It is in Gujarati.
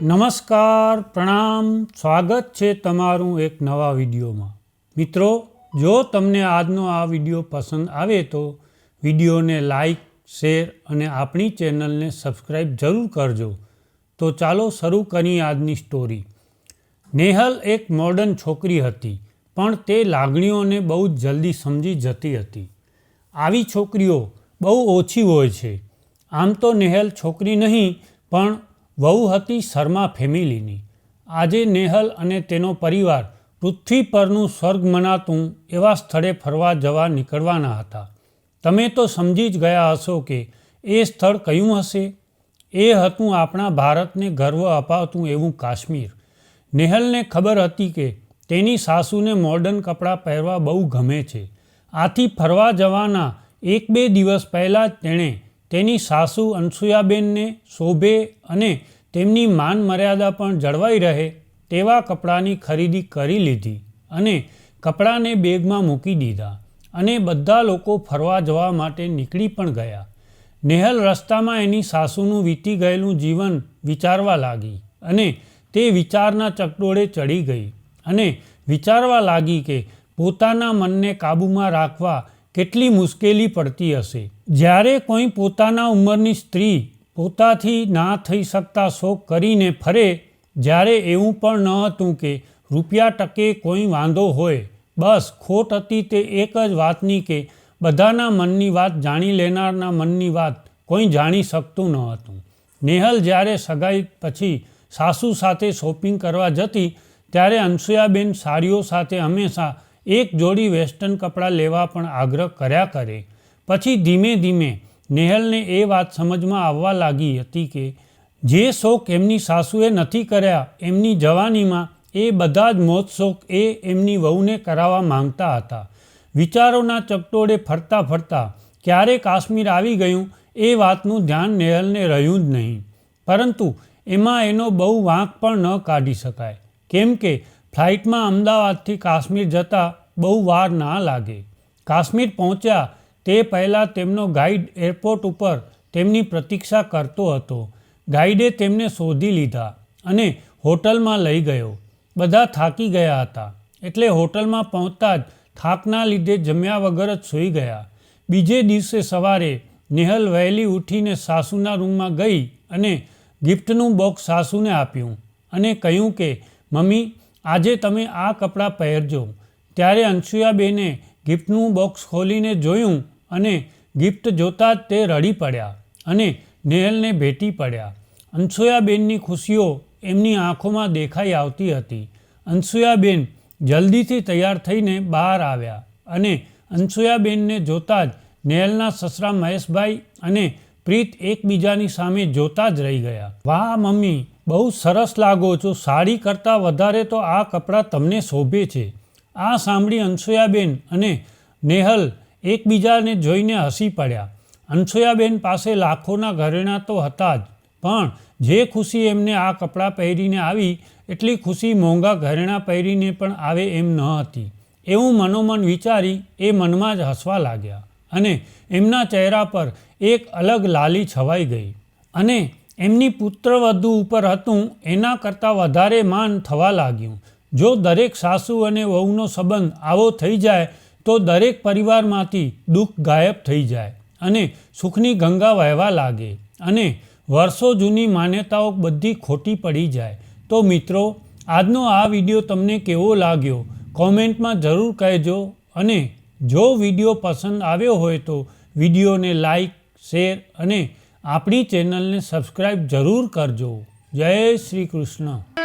નમસ્કાર, પ્રણામ. સ્વાગત છે તમારું એક નવા વિડીયોમાં. મિત્રો, જો તમને આજનો આ વીડિયો પસંદ આવે તો વિડીયોને લાઈક, શેર અને આપણી ચેનલને સબસ્ક્રાઈબ જરૂર કરજો. તો ચાલો શરૂ કરીએ આજની સ્ટોરી. નેહલ એક મોડર્ન છોકરી હતી, પણ તે લાગણીઓને બહુ જ જલ્દી સમજી જતી હતી. આવી છોકરીઓ બહુ ઓછી હોય છે. આમ તો નેહલ છોકરી નહીં, પણ વહુ હતી શર્મા ફેમિલીની. આજે નેહલ અને તેનો પરિવાર પૃથ્વી પરનું સ્વર્ગ મનાતું એવા સ્થળે ફરવા જવા નીકળવાના હતા. તમે તો સમજી જ ગયા હશો કે એ સ્થળ કયું હશે? એ હતું આપણા ભારતને ગર્વ અપાવતું એવું કાશ્મીર. નેહલને ખબર હતી કે તેની સાસુને મોર્ડન કપડાં પહેરવા બહુ ગમે છે. આથી ફરવા જવાના એક બે દિવસ પહેલાં જ તેણે તેની સાસુ અનસુયાબેનને શોભે અને તેમની માન મર્યાદા પણ જળવાઈ રહે તેવા કપડાની ખરીદી કરી લીધી અને કપડાને બેગમાં મૂકી દીધા અને બધા લોકો ફરવા જવા માટે નીકળી પણ ગયા. નેહલ રસ્તામાં એની સાસુનું વીતી ગયેલું જીવન વિચારવા લાગી અને તે વિચારના ચકડોળે ચડી ગઈ અને વિચારવા લાગી કે પોતાના મનને કાબૂમાં રાખવા કેટલી મુશ્કેલી પડતી હશે? જ્યારે કોઈ પોતાના ઉંમરની સ્ત્રી પોતાથી ના થઈ શકતા શોખ કરીને ફરે, જ્યારે એવું પણ ન હતું કે રૂપિયા ટકે કોઈ વાંધો હોય, બસ ખોટ હતી તે એક જ વાતની કે બધાના મનની વાત જાણી લેનારના મનની વાત કોઈ જાણી શકતું ન હતું. નેહલ જ્યારે સગાઈ પછી સાસુ સાથે શોપિંગ કરવા જતી, ત્યારે અનસુયાબેન સાડીઓ સાથે હંમેશા એક જોડી વેસ્ટર્ન કપડાં લેવા પણ આગ્રહ કર્યા કરે. પછી ધીમે ધીમે નેહલને એ વાત સમજમાં આવવા લાગી હતી કે જે શોખ એમની સાસુએ નથી કર્યા, એમની જવાનીમાં એ બધા જ મોત શોખ એ એમની વહુને કરાવવા માંગતા હતા. વિચારોના ચપટોળે ફરતા ફરતા ક્યારે કાશ્મીર આવી ગયું એ વાતનું ધ્યાન નેહલને રહ્યું જ નહીં. પરંતુ એમાં એનો બહુ વાંક પણ ન કાઢી શકાય. કેમ કે ફ્લાઇટમાં અમદાવાદથી કાશ્મીર જતાં બહુ વાર ના લાગે. કાશ્મીર પહોંચ્યા તે પહેલાં તેમનો ગાઈડ એરપોર્ટ ઉપર તેમની પ્રતીક્ષા કરતો હતો. ગાઈડે તેમને શોધી લીધા અને હોટલમાં લઈ ગયો. બધા થાકી ગયા હતા. એટલે હોટલમાં પહોંચતા જ થાકના લીધે જમ્યા વગર જ સૂઈ ગયા. બીજે દિવસે સવારે નેહલ વહેલી ઉઠીને સાસુના રૂમમાં ગઈ અને ગિફ્ટનું બોક્સ સાસુને આપ્યું અને કહ્યું કે, મમ્મી, આજે તમે આ કપડાં પહેરજો. ત્યારે અંશુયાબેને ગિફ્ટનું બોક્સ ખોલીને જોયું અને ગિફ્ટ જોતાં જ તે રડી પડ્યા અને નેહલને ભેટી પડ્યા. અંશુયાબેનની ખુશીઓ એમની આંખોમાં દેખાઈ આવતી હતી. અંશુયાબેન જલ્દીથી તૈયાર થઈને બહાર આવ્યા અને અંશુયાબેનને જોતાં જ નેહલના સસરા મહેશભાઈ અને પ્રીત એકબીજાની સામે જોતા જ રહી ગયા. વાહ મમ્મી, બહુ સરસ લાગો છો. સાડી કરતાં વધારે તો આ કપડાં તમને શોભે છે. આ સાંભળી અંશુયાબેન અને નેહલ એકબીજાને જોઈને હસી પડ્યા. અંશુયાબેન પાસે લાખોના ઘરેણાં તો હતા જ, પણ જે ખુશી એમને આ કપડાં પહેરીને આવી, એટલી ખુશી મોંઘા ઘરેણાં પહેરીને પણ આવે એમ ન હતી. એવું મનોમન વિચારી એ મનમાં જ હસવા લાગ્યા અને એમના ચહેરા પર એક અલગ લાલી છવાઈ ગઈ અને એમની પુત્રવધુ ઉપર હતું એના કરતાં વધારે માન થવા લાગ્યું. જો દરેક સાસુ અને વહુનો સંબંધ આવો થઈ જાય, તો દરેક પરિવારમાંથી દુઃખ ગાયબ થઈ જાય અને સુખની ગંગા વહેવા લાગે અને વર્ષો જૂની માન્યતાઓ બધી ખોટી પડી જાય. તો મિત્રો, આજનો આ વીડિયો તમને કેવો લાગ્યો? કોમેન્ટમાં જરૂર કહેજો અને જો વીડિયો પસંદ આવ્યો હોય તો વિડીયોને લાઈક, શેર અને આપણી ચેનલને સબસ્ક્રાઈબ જરૂર કરજો. જય શ્રી કૃષ્ણ.